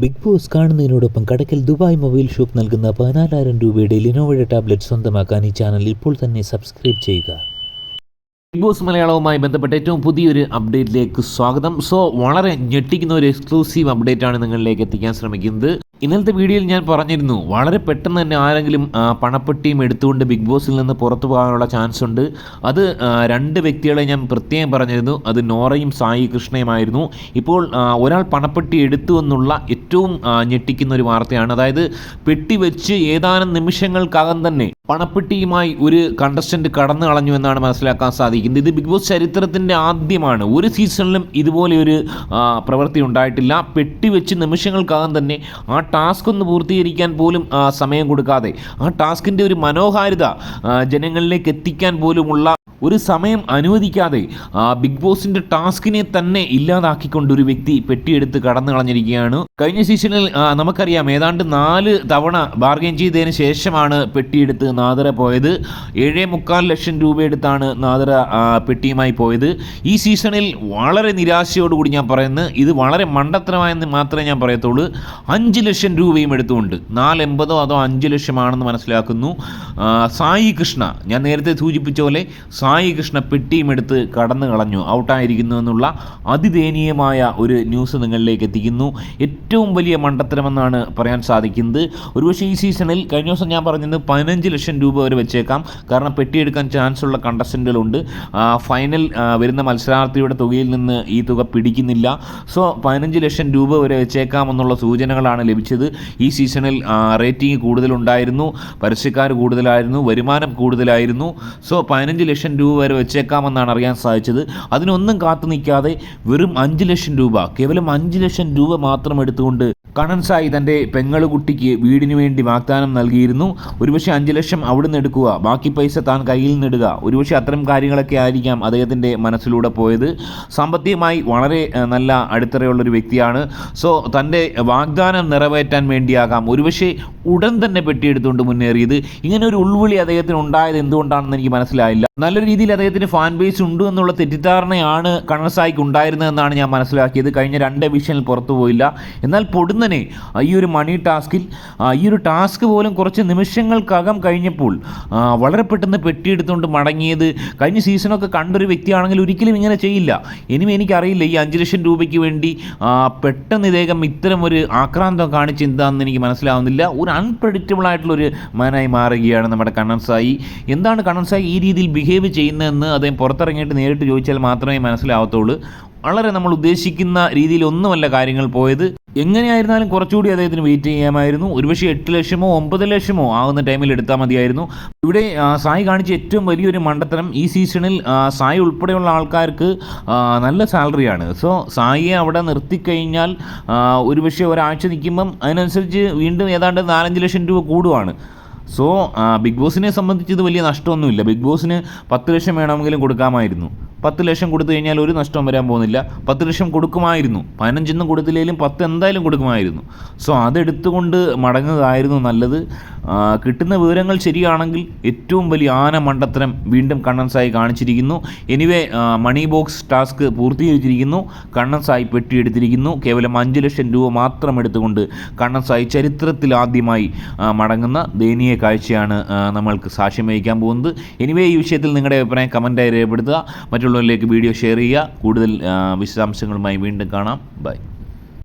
Big boss കാണുന്നതിനോടൊപ്പം Kadakkal Dubai mobile shop നൽകുന്ന പതിനാലായിരം രൂപയുടെ ലിനോവയുടെ ടാബ്ലറ്റ് സ്വന്തമാക്കാൻ ഈ ചാനൽ ഇപ്പോൾ തന്നെ സബ്സ്ക്രൈബ് ചെയ്യുക. ബിഗ് ബോസ് മലയാളവുമായി ബന്ധപ്പെട്ട ഏറ്റവും പുതിയൊരു അപ്ഡേറ്റിലേക്ക് സ്വാഗതം. സോ വളരെ ഞെട്ടിക്കുന്ന ഒരു എക്സ്ക്ലൂസീവ് അപ്ഡേറ്റാണ് നിങ്ങളിലേക്ക് എത്തിക്കാൻ ശ്രമിക്കുന്നത്. ഇന്നലത്തെ വീഡിയോയിൽ ഞാൻ പറഞ്ഞിരുന്നു വളരെ പെട്ടെന്ന് തന്നെ ആരെങ്കിലും പണപ്പെട്ടിയും എടുത്തുകൊണ്ട് ബിഗ് ബോസിൽ നിന്ന് പുറത്തു പോകാനുള്ള ചാൻസ് ഉണ്ട്. അത് രണ്ട് വ്യക്തികളെ ഞാൻ പ്രത്യേകം പറഞ്ഞിരുന്നു. അത് നോറയും സായി കൃഷ്ണയുമായിരുന്നു. ഇപ്പോൾ ഒരാൾ പണപ്പെട്ടി എടുത്തു എന്നുള്ള ഏറ്റവും ഞെട്ടിക്കുന്ന ഒരു വാർത്തയാണ്. അതായത് പെട്ടി വെച്ച് ഏതാനും നിമിഷങ്ങൾക്കകം തന്നെ പണപ്പെട്ടിയുമായി ഒരു കണ്ടസ്റ്റന്റ് കടന്നു കളഞ്ഞു എന്നാണ് മനസ്സിലാക്കാൻ സാധിക്കുന്നത്. ഇത് ബിഗ് ബോസ് ചരിത്രത്തിന്റെ ആദ്യമാണ്. ഒരു സീസണിലും ഇതുപോലെ ഒരു പ്രവൃത്തി ഉണ്ടായിട്ടില്ല. പെട്ടി വെച്ച് നിമിഷങ്ങൾക്കകം തന്നെ ആ ടാസ്ക് ഒന്ന് പൂർത്തീകരിക്കാൻ പോലും സമയം കൊടുക്കാതെ. ആ ടാസ്കിന്റെ ഒരു മനോഹാരിത ജനങ്ങളിലേക്ക് എത്തിക്കാൻ പോലുമുള്ള ഒരു സമയം അനുവദിക്കാതെ ആ, ബിഗ് ബോസിന്റെ ടാസ്കിനെ തന്നെ ഇല്ലാതാക്കിക്കൊണ്ട് ഒരു വ്യക്തി പെട്ടിയെടുത്ത് കടന്നു കളഞ്ഞിരിക്കുകയാണ് കഴിഞ്ഞ സീസണിൽ നമുക്കറിയാം ഏതാണ്ട് നാല് തവണ ബാർഗെയിൻ ചെയ്തതിന് ശേഷമാണ് പെട്ടിയെടുത്ത് നാദര പോയത്. ഏഴേ മുക്കാൽ ലക്ഷം രൂപയെടുത്താണ് നാദര പെട്ടിയുമായി പോയത്. ഈ സീസണിൽ വളരെ നിരാശയോടുകൂടി ഞാൻ പറയുന്നത് ഇത് വളരെ മണ്ടത്തരമായെന്ന് മാത്രമേ ഞാൻ പറയത്തുള്ളൂ. അഞ്ച് ലക്ഷം രൂപയും എടുത്തുകൊണ്ട് നാല് എൺപതോ അതോ അഞ്ച് ലക്ഷമാണെന്ന് മനസ്സിലാക്കുന്നു. സായി കൃഷ്ണ ഞാൻ നേരത്തെ സൂചിപ്പിച്ച പോലെ സായി കൃഷ്ണ പെട്ടിയും എടുത്ത് കടന്നു കളഞ്ഞു. ഔട്ടായിരിക്കുന്നു എന്നുള്ള അതിദയനീയമായ ഒരു ന്യൂസ് നിങ്ങളിലേക്ക് എത്തിക്കുന്നു. ഏറ്റവും വലിയ മണ്ടത്തരമെന്നാണ് പറയാൻ സാധിക്കുന്നത്. ഒരുപക്ഷെ ഈ സീസണിൽ കഴിഞ്ഞ ദിവസം ഞാൻ പറഞ്ഞത് പതിനഞ്ച് ലക്ഷം രൂപ വരെ വെച്ചേക്കാം. കാരണം പെട്ടിയെടുക്കാൻ ചാൻസ് ഉള്ള കണ്ടസ്റ്റന്റുകളുണ്ട് ഫൈനൽ വരുന്ന മത്സരാർത്ഥിയുടെ തുകയിൽ നിന്ന് ഈ തുക പിടിക്കുന്നില്ല. സോ പതിനഞ്ച് ലക്ഷം രൂപ വരെ വെച്ചേക്കാമെന്നുള്ള സൂചനകളാണ് ലഭിച്ചത്. ഈ സീസണിൽ റേറ്റിംഗ് കൂടുതലുണ്ടായിരുന്നു. പരസ്യക്കാർ കൂടുതലായിരുന്നു. വരുമാനം കൂടുതലായിരുന്നു. സോ പതിനഞ്ച് ലക്ഷം രൂപ വരെ വെച്ചേക്കാമെന്നാണ് അറിയാൻ സാധിച്ചത്. അതിനൊന്നും കാത്തു നിൽക്കാതെ വെറും അഞ്ച് ലക്ഷം രൂപ കേവലം അഞ്ച് ലക്ഷം രൂപ മാത്രം എടുത്തുകൊണ്ട് കണ്ണൻ സായി തന്റെ പെങ്ങളുകുട്ടിക്ക് വീടിന് വേണ്ടി വാഗ്ദാനം നൽകിയിരുന്നു. ഒരുപക്ഷെ അഞ്ച് ലക്ഷം അവിടുന്ന് എടുക്കുക ബാക്കി പൈസ താൻ കയ്യിൽ നിന്നിടുക ഒരുപക്ഷെ അത്തരം കാര്യങ്ങളൊക്കെ ആയിരിക്കാം അദ്ദേഹത്തിന്റെ മനസ്സിലൂടെ പോയത്. സാമ്പത്തികമായി വളരെ നല്ല അടിത്തറയുള്ളൊരു വ്യക്തിയാണ്. സോ തന്റെ വാഗ്ദാനം നിറവേറ്റാൻ വേണ്ടിയാകാം. ഒരുപക്ഷെ ഉടൻ തന്നെ പെട്ടിയെടുത്തുകൊണ്ട് മുന്നേറിയത്. ഇങ്ങനെ ഒരു ഉൾവിളി അദ്ദേഹത്തിന് ഉണ്ടായത് എന്തുകൊണ്ടാണെന്ന് എനിക്ക് മനസ്സിലായില്ല. നല്ല രീതിയിൽ അദ്ദേഹത്തിന് ഫാൻ ബേസ് ഉണ്ട് എന്നുള്ള തെറ്റിദ്ധാരണയാണ് കണ്ണസായിക്ക് ഉണ്ടായിരുന്നതെന്നാണ് ഞാൻ മനസ്സിലാക്കിയത്. കഴിഞ്ഞ രണ്ട് എവിഷനിൽ പുറത്തു പോയില്ല. എന്നാൽ പൊടുന്നനെ ആ, ഈ ഒരു മണി ടാസ്കിൽ ഈ ഒരു ടാസ്ക് പോലും കുറച്ച് നിമിഷങ്ങൾക്കകം കഴിഞ്ഞപ്പോൾ വളരെ പെട്ടെന്ന് പെട്ടിയെടുത്തുകൊണ്ട് മടങ്ങിയത്. കഴിഞ്ഞ സീസണൊക്കെ കണ്ടൊരു വ്യക്തിയാണെങ്കിൽ ഒരിക്കലും ഇങ്ങനെ ചെയ്യില്ല. ഇനിയും എനിക്കറിയില്ല ഈ അഞ്ച് ലക്ഷം രൂപയ്ക്ക് വേണ്ടി പെട്ടെന്ന് ഇദ്ദേഹം ഇത്തരം ഒരു ആക്രാന്തം കാണിച്ച് എന്താണെന്ന് എനിക്ക് മനസ്സിലാവുന്നില്ല. ഒരു അൺപ്രഡിക്റ്റബിൾ ആയിട്ടുള്ളൊരു മാനായി മാറുകയാണ് നമ്മുടെ കണ്ണൻ സായി. എന്താണ് കണ്ണൻ സായി ഈ രീതിയിൽ ബിഹേവ് ചെയ്യുന്നതെന്ന് അദ്ദേഹം പുറത്തിറങ്ങിയിട്ട് നേരിട്ട് ചോദിച്ചാൽ മാത്രമേ മനസ്സിലാവത്തുള്ളൂ. വളരെ നമ്മൾ ഉദ്ദേശിക്കുന്ന രീതിയിൽ ഒന്നുമല്ല കാര്യങ്ങൾ പോയത്. എങ്ങനെയായിരുന്നാലും കുറച്ചുകൂടി അദ്ദേഹത്തിന് വെയിറ്റ് ചെയ്യാമായിരുന്നു. ഒരുപക്ഷെ എട്ട് ലക്ഷമോ ഒമ്പത് ലക്ഷമോ ആകുന്ന ടൈമിൽ എടുത്താൽ മതിയായിരുന്നു. ഇവിടെ സായി കാണിച്ച ഏറ്റവും വലിയൊരു മണ്ടത്തരം ഈ സീസണിൽ സായി ഉൾപ്പെടെയുള്ള ആൾക്കാർക്ക് നല്ല സാലറിയാണ് സോ സായിയെ അവിടെ നിർത്തിക്കഴിഞ്ഞാൽ ഒരുപക്ഷെ ഒരാഴ്ച നിൽക്കുമ്പം അതിനനുസരിച്ച് വീണ്ടും ഏതാണ്ട് നാലഞ്ച് ലക്ഷം രൂപ കൂടുവാണ്. സോ ബിഗ് ബോസിനെ സംബന്ധിച്ച് ഇത് വലിയ നഷ്ടമൊന്നുമില്ല. ബിഗ് ബോസിന് പത്ത് ലക്ഷം വേണമെങ്കിലും കൊടുക്കാമായിരുന്നു. പത്ത് ലക്ഷം കൊടുത്തു കഴിഞ്ഞാൽ ഒരു നഷ്ടം വരാൻ പോകുന്നില്ല. പത്ത് ലക്ഷം കൊടുക്കുമായിരുന്നു. പതിനഞ്ചൊന്നും കൊടുത്തില്ലെങ്കിലും പത്ത് എന്തായാലും കൊടുക്കുമായിരുന്നു. സോ അതെടുത്തുകൊണ്ട് മടങ്ങുന്നതായിരുന്നു നല്ലത്. കിട്ടുന്ന വിവരങ്ങൾ ശരിയാണെങ്കിൽ ഏറ്റവും വലിയ ആന മണ്ടത്തരം വീണ്ടും കണ്ണൻ സായി കാണിച്ചിരിക്കുന്നു. എനിവേ മണി ബോക്സ് ടാസ്ക് പൂർത്തീകരിച്ചിരിക്കുന്നു. കണ്ണൻ സായി പെട്ടിയെടുത്തിരിക്കുന്നു. കേവലം അഞ്ച് ലക്ഷം രൂപ മാത്രം എടുത്തുകൊണ്ട് കണ്ണൻ സായി ചരിത്രത്തിൽ ആദ്യമായി മടങ്ങുന്ന ദയനീയ കാഴ്ചയാണ് നമ്മൾക്ക് സാക്ഷ്യം വഹിക്കാൻ പോകുന്നത്. എനിവേ ഈ വിഷയത്തിൽ നിങ്ങളുടെ അഭിപ്രായം കമന്റായി രേഖപ്പെടുത്തുക. മറ്റുള്ളവരിലേക്ക് വീഡിയോ ഷെയർ ചെയ്യുക. കൂടുതൽ വിശദാംശങ്ങളുമായി വീണ്ടും കാണാം. ബൈ.